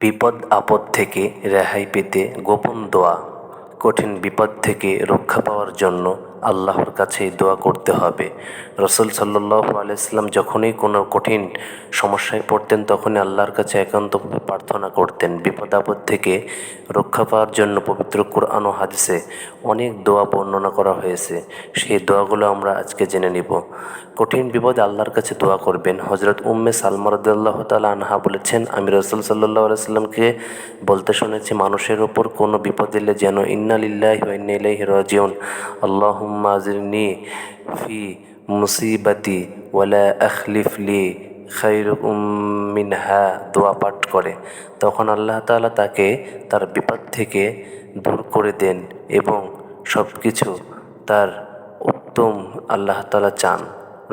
বিপদ আপদ থেকে রেহাই পেতে গোপন দোয়া কঠিন বিপদ থেকে রক্ষা পাওয়ার জন্য আল্লাহর কাছেই দোয়া করতে হবে। রসুল সাল্লাহ আলাইসাল্লাম যখনই কোনো কঠিন সমস্যায় পড়তেন, তখনই আল্লাহর কাছে একান্তভাবে প্রার্থনা করতেন। বিপদ আপদ থেকে রক্ষা পাওয়ার জন্য পবিত্র কোরআন ও হাদিসে অনেক দোয়া বর্ণনা করা হয়েছে। সেই দোয়াগুলো আমরা আজকে জেনে নিব। কঠিন বিপদে আল্লাহর কাছে দোয়া করবেন। হজরত উম্মে সালমা রদাল্লাহ তালা আনহা বলেছেন, আমি রসুল সাল্লাহ আলাইসাল্লামকে বলতে শুনেছি, মানুষের ওপর কোনো বিপদ এলে যেন ইন্নালিল্লাহ ইন্নাইলাইহি রাজিউন। আজিরনি ফি মুসিবাতি ওয়ালা আখলিফ লি খাইর মিনহা দোয়া পাঠ করে। তখন আল্লাহ তাআলা তাকে তার বিপদ থেকে দূর করে দেন এবং সব কিছু তার উত্তম আল্লাহ তাআলা চান।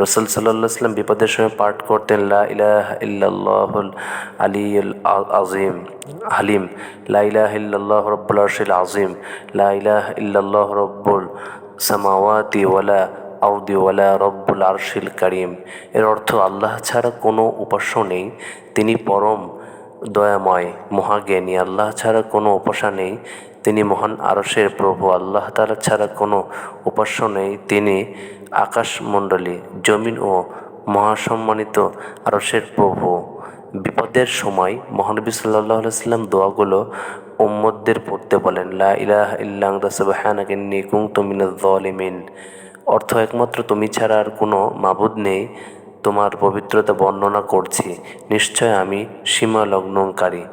রসুল সাল্লাম বিপদের সময় পাঠ করতেন, লা ইলাহা ইল্লাল্লাহুল আলিয়ুল আজিম হালিম, লা ইলাহা রব্বুল আরশিল আজিম লা রব্বুল সামাওয়াতি ওয়ালা আউদি ওয়ালা রব্বুল আরশিল কারিম। এর অর্থ আল্লাহ ছাড়া কোনো উপাস্য নেই। তিনি পরম দয়াময়, মহাজ্ঞানী। আল্লাহ ছাড়া কোনো উপাসা নেই। তিনি মহান আরশের প্রভু। আল্লাহ তালা ছাড়া কোনো উপাস্য নেই। তিনি আকাশমণ্ডলী, জমিন ও মহাসম্মানিত আরশের প্রভু। বিপদের সময় মহানবী সাল্লাহ সাল্লাম দোয়াগুলো উম্মদদের পড়তে বলেন, লা ইলাহ ইল্লাং সুবহানাকিন্নি কুনতু মিনাজ জালিমিন অর্থ একমাত্র তুমি ছাড়া আর কোনো মাবুদ নেই, তোমার পবিত্রতা বর্ণনা করছি। নিশ্চয় আমি সীমা লগ্নকারী